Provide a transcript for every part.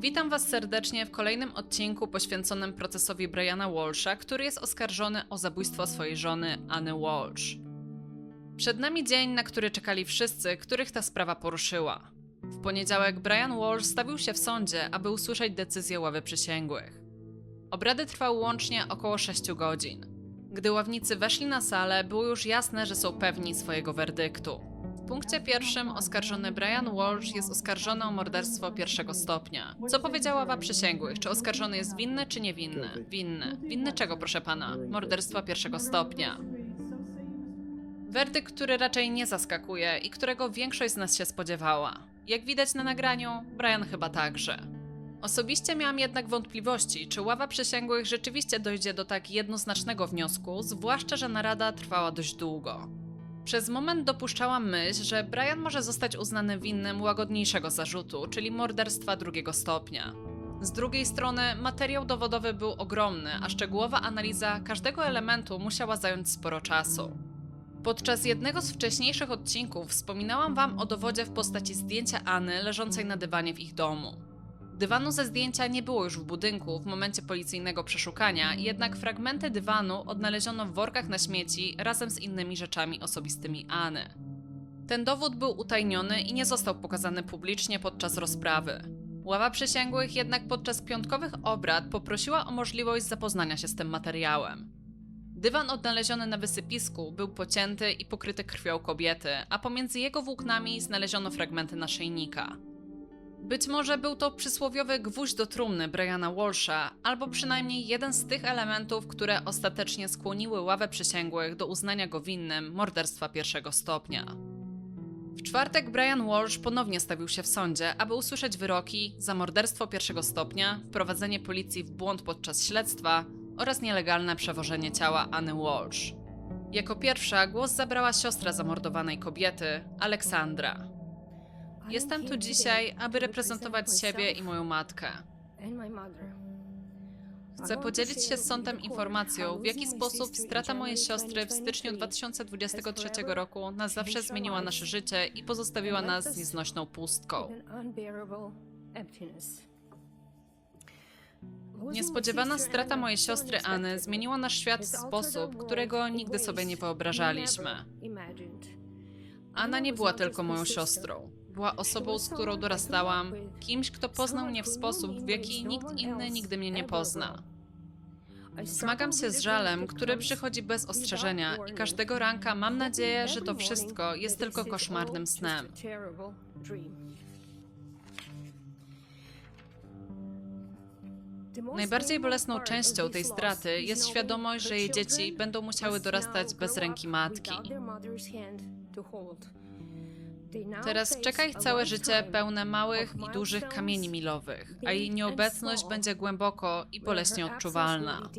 Witam Was serdecznie w kolejnym odcinku poświęconym procesowi Briana Walsha, który jest oskarżony o zabójstwo swojej żony Anny Walsh. Przed nami dzień, na który czekali wszyscy, których ta sprawa poruszyła. W poniedziałek Brian Walsh stawił się w sądzie, aby usłyszeć decyzję ławy przysięgłych. Obrady trwały łącznie około 6 godzin. Gdy ławnicy weszli na salę, było już jasne, że są pewni swojego werdyktu. Punkcie pierwszym oskarżony Brian Walsh jest oskarżony o morderstwo pierwszego stopnia. Co powiedziała ława przysięgłych? Czy oskarżony jest winny, czy niewinny? Winny. Winny czego, proszę pana? Morderstwa pierwszego stopnia. Werdykt, który raczej nie zaskakuje i którego większość z nas się spodziewała. Jak widać na nagraniu, Brian chyba także. Osobiście miałam jednak wątpliwości, czy ława przysięgłych rzeczywiście dojdzie do tak jednoznacznego wniosku, zwłaszcza, że narada trwała dość długo. Przez moment dopuszczałam myśl, że Brian może zostać uznany winnym łagodniejszego zarzutu, czyli morderstwa drugiego stopnia. Z drugiej strony, materiał dowodowy był ogromny, a szczegółowa analiza każdego elementu musiała zająć sporo czasu. Podczas jednego z wcześniejszych odcinków wspominałam Wam o dowodzie w postaci zdjęcia Anny leżącej na dywanie w ich domu. Dywanu ze zdjęcia nie było już w budynku w momencie policyjnego przeszukania, jednak fragmenty dywanu odnaleziono w workach na śmieci razem z innymi rzeczami osobistymi Anny. Ten dowód był utajniony i nie został pokazany publicznie podczas rozprawy. Ława przysięgłych jednak podczas piątkowych obrad poprosiła o możliwość zapoznania się z tym materiałem. Dywan odnaleziony na wysypisku był pocięty i pokryty krwią kobiety, a pomiędzy jego włóknami znaleziono fragmenty naszyjnika. Być może był to przysłowiowy gwóźdź do trumny Briana Walsha, albo przynajmniej jeden z tych elementów, które ostatecznie skłoniły ławę przysięgłych do uznania go winnym morderstwa pierwszego stopnia. W czwartek Brian Walsh ponownie stawił się w sądzie, aby usłyszeć wyroki za morderstwo pierwszego stopnia, wprowadzenie policji w błąd podczas śledztwa oraz nielegalne przewożenie ciała Anny Walsh. Jako pierwsza głos zabrała siostra zamordowanej kobiety, Aleksandra. Jestem tu dzisiaj, aby reprezentować siebie i moją matkę. Chcę podzielić się z sądem informacją, w jaki sposób strata mojej siostry w styczniu 2023 roku na zawsze zmieniła nasze życie i pozostawiła nas z nieznośną pustką. Niespodziewana strata mojej siostry Anny zmieniła nasz świat w sposób, którego nigdy sobie nie wyobrażaliśmy. Anna nie była tylko moją siostrą. Była osobą, z którą dorastałam, kimś, kto poznał mnie w sposób, w jaki nikt inny nigdy mnie nie pozna. Zmagam się z żalem, który przychodzi bez ostrzeżenia i każdego ranka mam nadzieję, że to wszystko jest tylko koszmarnym snem. Najbardziej bolesną częścią tej straty jest świadomość, że jej dzieci będą musiały dorastać bez ręki matki. Teraz czeka ich całe życie pełne małych i dużych kamieni milowych, a jej nieobecność będzie głęboko i boleśnie odczuwalna.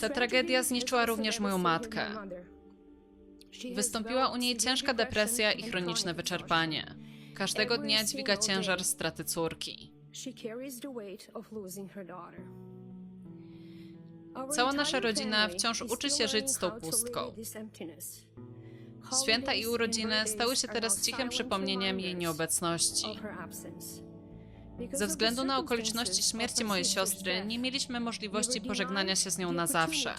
Ta tragedia zniszczyła również moją matkę. Wystąpiła u niej ciężka depresja i chroniczne wyczerpanie. Każdego dnia dźwiga ciężar straty córki. Cała nasza rodzina wciąż uczy się żyć z tą pustką. Święta i urodziny stały się teraz cichym przypomnieniem jej nieobecności. Ze względu na okoliczności śmierci mojej siostry, nie mieliśmy możliwości pożegnania się z nią na zawsze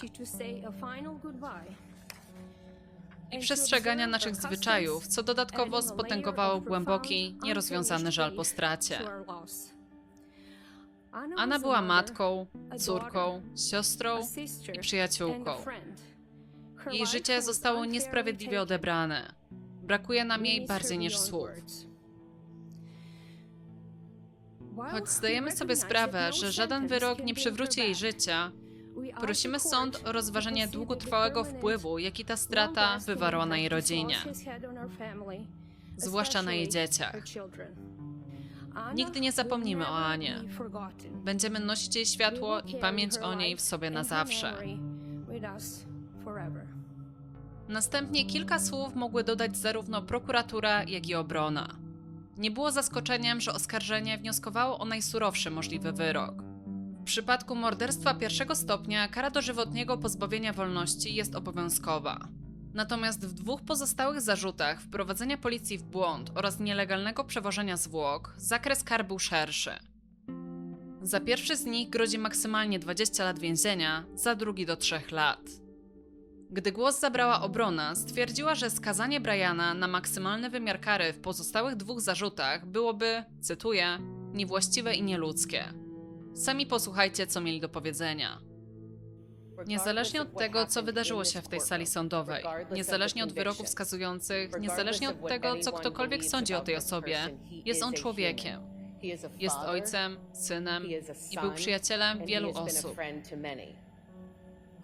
i przestrzegania naszych zwyczajów, co dodatkowo spotęgowało głęboki, nierozwiązany żal po stracie. Anna była matką, córką, siostrą i przyjaciółką. Jej życie zostało niesprawiedliwie odebrane. Brakuje nam jej bardziej niż słów. Choć zdajemy sobie sprawę, że żaden wyrok nie przywróci jej życia, prosimy sąd o rozważenie długotrwałego wpływu, jaki ta strata wywarła na jej rodzinie, zwłaszcza na jej dzieciach. Nigdy nie zapomnimy o Anie. Będziemy nosić jej światło i pamięć o niej w sobie na zawsze. Następnie kilka słów mogły dodać zarówno prokuratura, jak i obrona. Nie było zaskoczeniem, że oskarżenie wnioskowało o najsurowszy możliwy wyrok. W przypadku morderstwa pierwszego stopnia kara dożywotniego pozbawienia wolności jest obowiązkowa. Natomiast w dwóch pozostałych zarzutach wprowadzenia policji w błąd oraz nielegalnego przewożenia zwłok zakres kar był szerszy. Za pierwszy z nich grozi maksymalnie 20 lat więzienia, za drugi do 3 lat. Gdy głos zabrała obrona, stwierdziła, że skazanie Briana na maksymalny wymiar kary w pozostałych dwóch zarzutach byłoby, cytuję, niewłaściwe i nieludzkie. Sami posłuchajcie, co mieli do powiedzenia. Niezależnie od tego, co wydarzyło się w tej sali sądowej, niezależnie od wyroków wskazujących, niezależnie od tego, co ktokolwiek sądzi o tej osobie, jest on człowiekiem. Jest ojcem, synem i był przyjacielem wielu osób.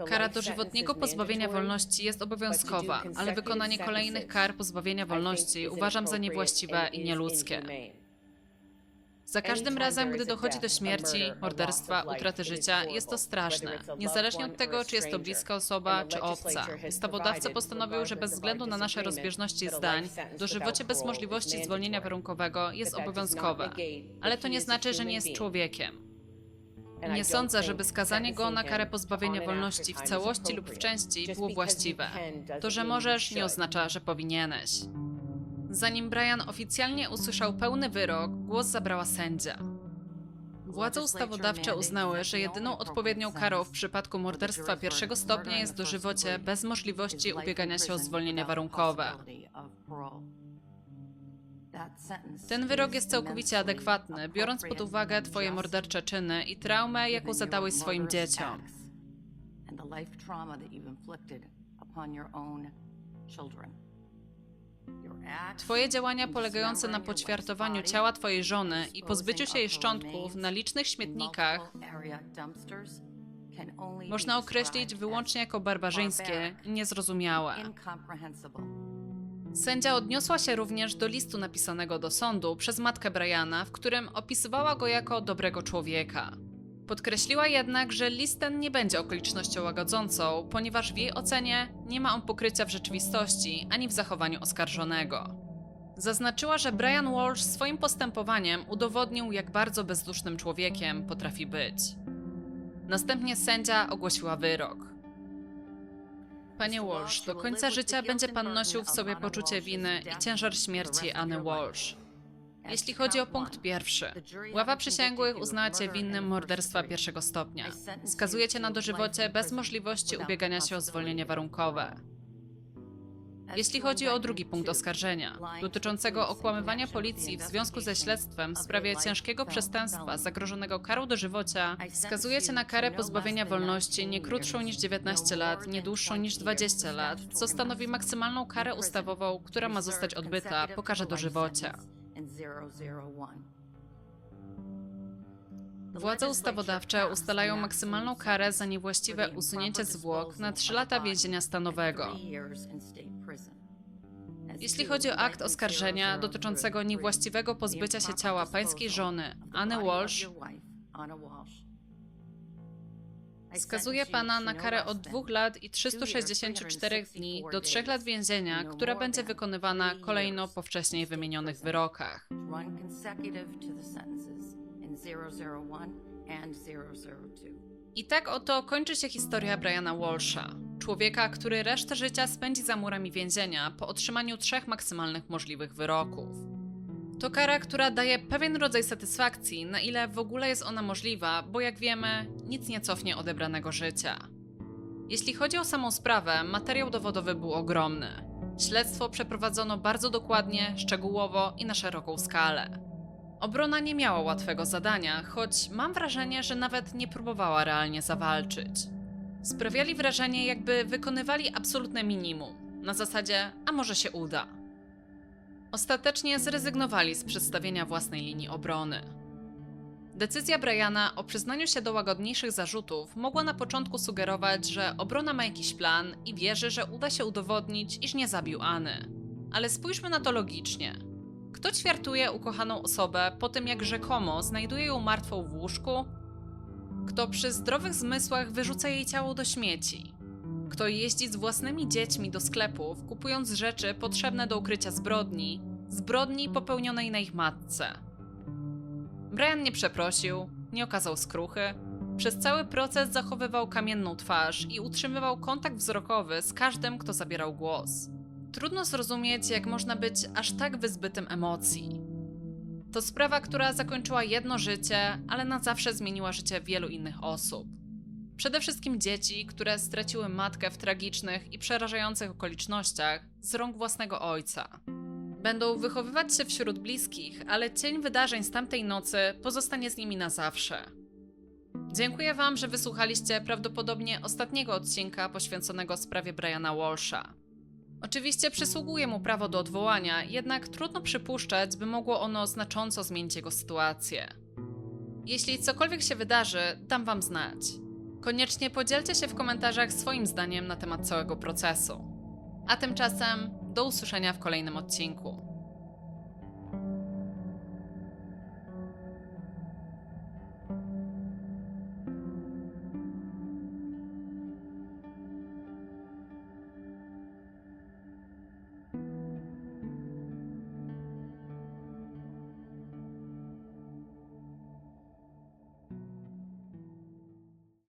Kara dożywotniego pozbawienia wolności jest obowiązkowa, ale wykonanie kolejnych kar pozbawienia wolności uważam za niewłaściwe i nieludzkie. Za każdym razem, gdy dochodzi do śmierci, morderstwa, utraty życia, jest to straszne. Niezależnie od tego, czy jest to bliska osoba, czy obca. Ustawodawca postanowił, że bez względu na nasze rozbieżności zdań, dożywocie bez możliwości zwolnienia warunkowego jest obowiązkowe. Ale to nie znaczy, że nie jest człowiekiem. Nie sądzę, żeby skazanie go na karę pozbawienia wolności w całości lub w części było właściwe. To, że możesz, nie oznacza, że powinieneś. Zanim Brian oficjalnie usłyszał pełny wyrok, głos zabrała sędzia. Władze ustawodawcze uznały, że jedyną odpowiednią karą w przypadku morderstwa pierwszego stopnia jest dożywocie bez możliwości ubiegania się o zwolnienie warunkowe. Ten wyrok jest całkowicie adekwatny, biorąc pod uwagę Twoje mordercze czyny i traumę, jaką zadałeś swoim dzieciom. Twoje działania polegające na poćwiartowaniu ciała Twojej żony i pozbyciu się jej szczątków na licznych śmietnikach można określić wyłącznie jako barbarzyńskie i niezrozumiałe. Sędzia odniosła się również do listu napisanego do sądu przez matkę Briana, w którym opisywała go jako dobrego człowieka. Podkreśliła jednak, że list ten nie będzie okolicznością łagodzącą, ponieważ w jej ocenie nie ma on pokrycia w rzeczywistości ani w zachowaniu oskarżonego. Zaznaczyła, że Brian Walsh swoim postępowaniem udowodnił, jak bardzo bezdusznym człowiekiem potrafi być. Następnie sędzia ogłosiła wyrok. Panie Walsh, do końca życia będzie pan nosił w sobie poczucie winy i ciężar śmierci Anny Walsh. Jeśli chodzi o punkt pierwszy, ława przysięgłych uznała cię winnym morderstwa pierwszego stopnia. Skazuje cię na dożywocie bez możliwości ubiegania się o zwolnienie warunkowe. Jeśli chodzi o drugi punkt oskarżenia, dotyczącego okłamywania policji w związku ze śledztwem w sprawie ciężkiego przestępstwa zagrożonego karą dożywocia, skazuje cię na karę pozbawienia wolności nie krótszą niż 19 lat, nie dłuższą niż 20 lat, co stanowi maksymalną karę ustawową, która ma zostać odbyta po karze dożywocia. Władze ustawodawcze ustalają maksymalną karę za niewłaściwe usunięcie zwłok na 3 lata więzienia stanowego. Jeśli chodzi o akt oskarżenia dotyczącego niewłaściwego pozbycia się ciała pańskiej żony, Anny Walsh, skazuje pana na karę od 2 lat i 364 dni do 3 lat więzienia, która będzie wykonywana kolejno po wcześniej wymienionych wyrokach. run consecutive to the sentences in 001 and 002. I tak oto kończy się historia Briana Walsha, człowieka, który resztę życia spędzi za murami więzienia po otrzymaniu trzech maksymalnych możliwych wyroków. To kara, która daje pewien rodzaj satysfakcji, na ile w ogóle jest ona możliwa, bo jak wiemy, nic nie cofnie odebranego życia. Jeśli chodzi o samą sprawę, materiał dowodowy był ogromny. Śledztwo przeprowadzono bardzo dokładnie, szczegółowo i na szeroką skalę. Obrona nie miała łatwego zadania, choć mam wrażenie, że nawet nie próbowała realnie zawalczyć. Sprawiali wrażenie, jakby wykonywali absolutne minimum, na zasadzie, a może się uda. Ostatecznie zrezygnowali z przedstawienia własnej linii obrony. Decyzja Briana o przyznaniu się do łagodniejszych zarzutów mogła na początku sugerować, że obrona ma jakiś plan i wierzy, że uda się udowodnić, iż nie zabił Anny. Ale spójrzmy na to logicznie. Kto ćwiartuje ukochaną osobę po tym, jak rzekomo znajduje ją martwą w łóżku? Kto przy zdrowych zmysłach wyrzuca jej ciało do śmieci? Kto jeździ z własnymi dziećmi do sklepów, kupując rzeczy potrzebne do ukrycia zbrodni, zbrodni popełnionej na ich matce? Brian nie przeprosił, nie okazał skruchy, Przez cały proces zachowywał kamienną twarz i utrzymywał kontakt wzrokowy z każdym, kto zabierał głos. Trudno zrozumieć, jak można być aż tak wyzbytym emocji. To sprawa, która zakończyła jedno życie, ale na zawsze zmieniła życie wielu innych osób. Przede wszystkim dzieci, które straciły matkę w tragicznych i przerażających okolicznościach z rąk własnego ojca. Będą wychowywać się wśród bliskich, ale cień wydarzeń z tamtej nocy pozostanie z nimi na zawsze. Dziękuję Wam, że wysłuchaliście prawdopodobnie ostatniego odcinka poświęconego sprawie Briana Walsha. Oczywiście przysługuje mu prawo do odwołania, jednak trudno przypuszczać, by mogło ono znacząco zmienić jego sytuację. Jeśli cokolwiek się wydarzy, dam Wam znać. Koniecznie podzielcie się w komentarzach swoim zdaniem na temat całego procesu. A tymczasem do usłyszenia w kolejnym odcinku.